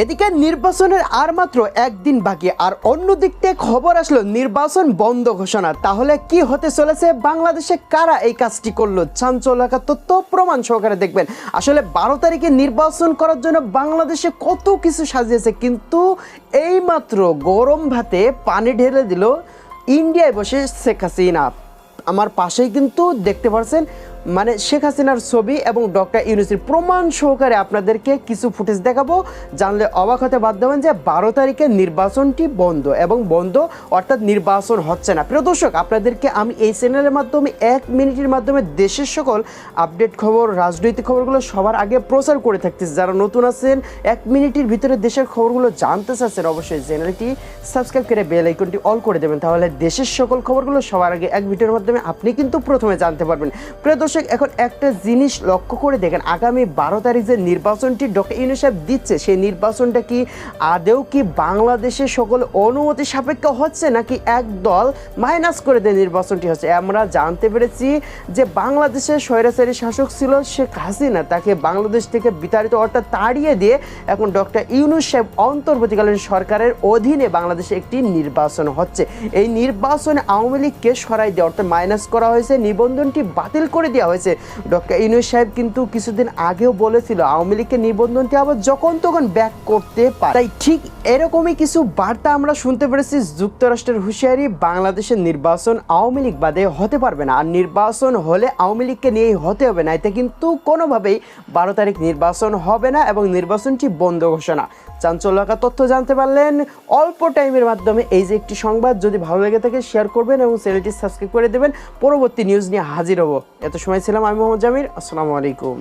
এদিকে নির্বাচনের আর মাত্র একদিন বাকি, আর অন্য দিক থেকে খবর আসলো নির্বাচন বন্ধ ঘোষণা। তাহলে কি হতে চলেছে? বাংলাদেশে কারা এই কাজটি করল? চাঞ্চল্যকার তথ্য প্রমাণ সহকারে দেখবেন। আসলে বারো তারিখে নির্বাচন করার জন্য বাংলাদেশে কত কিছু সাজিয়েছে, কিন্তু এই মাত্র গরম ভাতে পানি ঢেলে দিল ইন্ডিয়ায় বসে শেখ হাসিনা। আমার পাশেই কিন্তু দেখতে পাচ্ছেন মানে শেখ হাসিনার ছবি এবং ডক্টর ইউনুসির প্রমাণ সহকারে আপনাদেরকে কিছু ফুটেজ দেখাবো। জানলে অবাক হতে বাধ্য হবেন যে বারো তারিখে নির্বাচনটি বন্ধ এবং বন্ধ অর্থাৎ নির্বাচন হচ্ছে না। প্রিয় দর্শক, আপনাদেরকে আমি এই চ্যানেলের মাধ্যমে এক মিনিটের মাধ্যমে দেশের সকল আপডেট খবর, রাজনৈতিক খবরগুলো সবার আগে প্রচার করে থাকতেছি। যারা নতুন আছেন, এক মিনিটের ভিতরে দেশের খবরগুলো জানতে চাচ্ছেন, অবশ্যই চ্যানেলটি সাবস্ক্রাইব করে বেল আইকনটি অল করে দেবেন। তাহলে দেশের সকল খবরগুলো সবার আগে এক ভিডিওর মাধ্যমে আপনি কিন্তু প্রথমে জানতে পারবেন। প্রিয় এখন একটা জিনিস লক্ষ্য করে দেখেন, আগামী বারো তারিখ যে নির্বাচনটি ডক্টর ইউনুস সাহেব দিচ্ছে, সেই নির্বাচনটা কি আদেও কি বাংলাদেশের সকল অনুমতি সাপেক্ষ হচ্ছে নাকি এক দল মাইনাস করে দেয় নির্বাচনটি হচ্ছে? আমরা জানতে পেরেছি যে বাংলাদেশের স্বৈরাচারী শাসক ছিল শেখ হাসিনা, তাকে বাংলাদেশ থেকে বিতাড়িত অর্থাৎ তাড়িয়ে দিয়ে এখন ডক্টর ইউনুস সাহেব অন্তর্বর্তীকালীন সরকারের অধীনে বাংলাদেশে একটি নির্বাচন হচ্ছে। এই নির্বাচনে আওয়ামী লীগকে সরাই দেওয়া অর্থাৎ মাইনাস করা হয়েছে, নিবন্ধনটি বাতিল করে দেওয়া হয়েছে। ডক্টর ইউনুস সাহেব কিন্তু কিছুদিন আগেও বলেছিল, আওয়ামী লীগের নিবন্ধনটি আবার যখন তখন ব্যাক করতে পারে। তাই ঠিক এরকমই কিছু বার্তা আমরা শুনতে পেরেছি যুক্তরাষ্ট্রের হুঁশিয়ারি, বাংলাদেশের নির্বাচন আওয়ামী লীগ বাদে হতে পারবে না। আর নির্বাচন হলে আওয়ামী লীগকে নিয়েই হতে হবে না। এতে কিন্তু কোনোভাবেই বারো তারিখ নির্বাচন হবে না এবং নির্বাচনটি বন্ধ ঘোষণা। চাঞ্চল্যকার তথ্য জানতে পারলেন অল্প টাইমের মাধ্যমে। এই যে একটি সংবাদ, যদি ভালো লেগে থাকে শেয়ার করবেন এবং চ্যানেলটি সাবস্ক্রাইব করে দেবেন। পরবর্তী নিউজ নিয়ে হাজির হব। এত সময় ছিলাম আমি মোহাম্মদ জামির আসসালামু আলাইকুম।